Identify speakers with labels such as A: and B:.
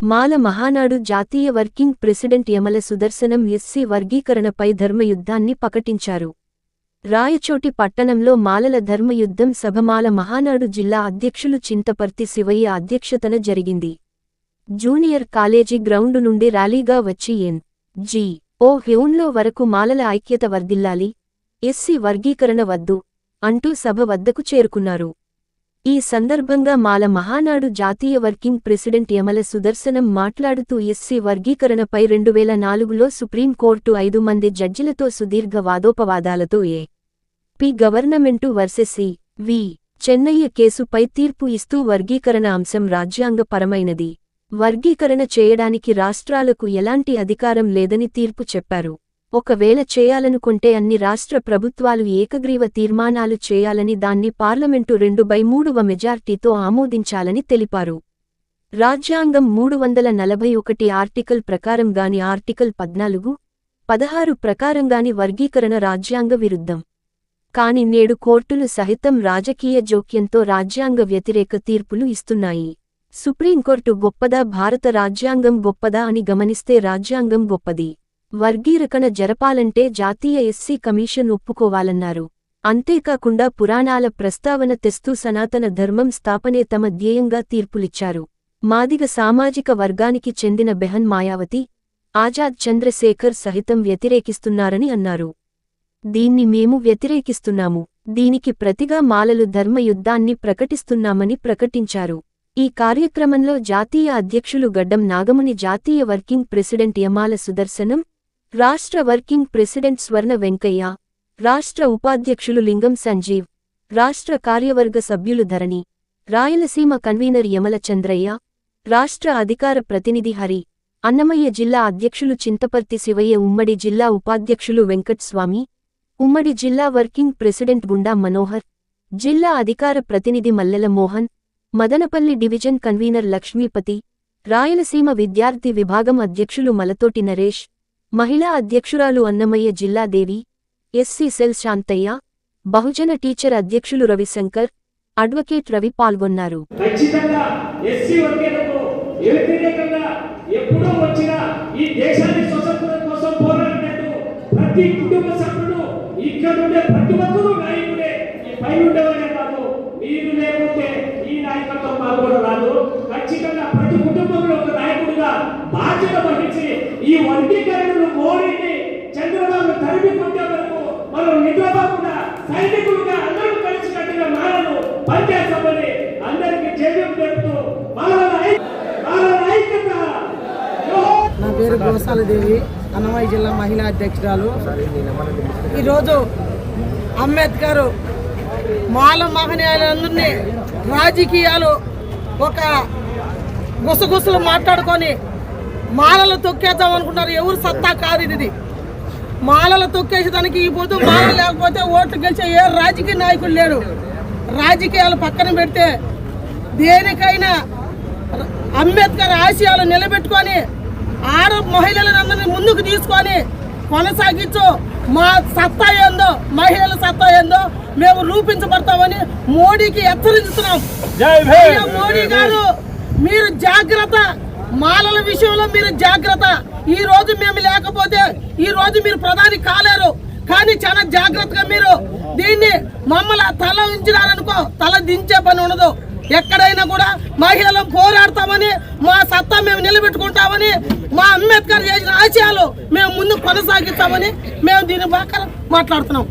A: మాల మహానాడు జాతీయ working president Yamala Sudarshanam SC వర్గీకరణపై ధర్మయుద్ధాన్ని ప్రకటించారు రాయచోటి పట్టణంలో మాలల ధర్మయుద్ధం సభమాల మహానాడు జిల్లా అధ్యక్షులు చింతపర్తి శివయ్య అధ్యక్షతన జరిగింది. జూనియర్ కాలేజీ గ్రౌండు నుండి ర్యాలీగా వచ్చి ఎన్. జి. ఓ. హ్యూన్లో వరకు మాలల ఐక్యత వర్ధిల్లాలి ఎస్సీ వర్గీకరణ వద్దు అంటూ సభ వద్దకు చేరుకున్నారు. ఈ సందర్భంగా మాల మహానాడు జాతీయ వర్కింగ్ ప్రెసిడెంట్ యమల సుదర్శనం మాట్లాడుతూ ఎస్సీ వర్గీకరణపై రెండువేల నాలుగులో సుప్రీంకోర్టు ఐదు మంది జడ్జిలతో సుదీర్ఘ వాదోపవాదాలతో A P government versus V Chennaiah కేసుపై తీర్పు ఇస్తూ వర్గీకరణ అంశం రాజ్యాంగపరమైనది. వర్గీకరణ చేయడానికి రాష్ట్రాలకు ఎలాంటి అధికారం లేదని తీర్పు చెప్పారు. ఒకవేళ చేయాలనుకుంటే అన్ని రాష్ట్ర ప్రభుత్వాలు ఏకగ్రీవ తీర్మానాలు చేయాలని దాన్ని పార్లమెంటు రెండు బై మూడవ మెజార్టీతో ఆమోదించాలని తెలిపారు. రాజ్యాంగం మూడు వందల నలభై ఒకటి ఆర్టికల్ ప్రకారంగాని ఆర్టికల్ పద్నాలుగు పదహారు ప్రకారంగాని వర్గీకరణ రాజ్యాంగ విరుద్ధం. కాని నేడు కోర్టులు సహితం రాజకీయ జోక్యంతో రాజ్యాంగ వ్యతిరేక తీర్పులు ఇస్తున్నాయి. సుప్రీంకోర్టు గొప్పదా భారత రాజ్యాంగం గొప్పదా అని గమనిస్తే రాజ్యాంగం గొప్పది. వర్గీరకణ జరపాలంటే జాతీయ ఎస్సీ కమిషన్ ఒప్పుకోవాలన్నారు. అంతేకాకుండా పురాణాల ప్రస్తావన తెస్తూ సనాతన ధర్మం స్థాపనే తమ ధ్యేయంగా తీర్పులిచ్చారు. మాదిగ సామాజిక వర్గానికి చెందిన బెహన్ మాయావతి ఆజాద్ చంద్రశేఖర్ సహితం వ్యతిరేకిస్తున్నారని అన్నారు. దీన్ని మేము వ్యతిరేకిస్తున్నాము. దీనికి ప్రతిగా మాలలు ధర్మయుద్ధాన్ని ప్రకటిస్తున్నామని ప్రకటించారు. ఈ కార్యక్రమంలో జాతీయ అధ్యక్షులు గడ్డం నాగముని జాతీయ వర్కింగ్ ప్రెసిడెంట్ యమాల సుదర్శనం రాష్ట్ర వర్కింగ్ ప్రెసిడెంట్ స్వర్ణ వెంకయ్య రాష్ట్ర ఉపాధ్యక్షులు లింగం సంజీవ్ రాష్ట్ర కార్యవర్గ సభ్యులు ధరణి రాయలసీమ కన్వీనర్ యమల చంద్రయ్య రాష్ట్ర అధికార ప్రతినిధి హరి అన్నమయ్య జిల్లా అధ్యక్షులు చింతపర్తి శివయ్య ఉమ్మడి జిల్లా ఉపాధ్యక్షులు వెంకట్స్వామి ఉమ్మడి జిల్లా వర్కింగ్ ప్రెసిడెంట్ గుండా మనోహర్ జిల్లా అధికార ప్రతినిధి మల్లెల మోహన్ మదనపల్లి డివిజన్ కన్వీనర్ లక్ష్మీపతి రాయలసీమ విద్యార్థి విభాగం అధ్యక్షులు మలతోటి నరేష్ మహిళా అధ్యక్షురాలు Annamayya జిల్లాదేవి SC cell Shantaiah Bahujana teacher అధ్యక్షులు రవిశంకర్ అడ్వకేట్ రవి పాల్గొన్నారు.
B: ఖచ్చితంగా ఈ ప్రతి కుటుంబంలో ఒక నాయకుడిగా బాధ్యత వహించి ఈ తరిమి కొట్టే వరకు మనం నిద్రపోకుండా సైనికులుగా అందరూ కలిసికట్టుగా పనిచేస్తామని అందరికీ
C: నా పేరు గోసాలదేవి అన్నమయ్య జిల్లా మహిళా అధ్యక్షురాలు. ఈరోజు అంబేద్కర్ మాల మహనీయులందరినీ రాజకీయాలు ఒక గుసగుసలు మాట్లాడుకొని మాలలు తొక్కేద్దాం అనుకున్నారు ఎవరు సత్తా కాదు ఇది. మాలలు తొక్కేసేదానికి ఈ పొద్దు మాల లేకపోతే ఓట్లు గెలిచే ఏ రాజకీయ నాయకుడు లేడు. రాజకీయాలు పక్కన పెడితే దేనికైనా అంబేద్కర్ ఆశయాలు నిలబెట్టుకొని ఆడ మహిళలందరినీ ముందుకు తీసుకొని కొనసాగించు. మా సత్తా ఏందో మహిళల సత్తా ఏందో మేము రూపించబడతామని మోడీకి హెచ్చరించుతున్నాం మోడీ గారు మీరు జాగ్రత్త. మాలల విషయంలో మీరు జాగ్రత్త. ఈ రోజు మేము లేకపోతే ఈ రోజు మీరు ప్రధాని కాలేరు. కానీ చాలా జాగ్రత్తగా మీరు దీన్ని మమ్మల్ని తల ఉంచినారనుకో తల దించే పని ఉండదు. ఎక్కడైనా కూడా మహిళలు పోరాడతామని మా సత్తా మేము నిలబెట్టుకుంటామని మా అంబేద్కర్ చేసిన ఆశయాలు మేము ముందు కొనసాగిస్తామని మేము దీని ప్రకారం మాట్లాడుతున్నాం.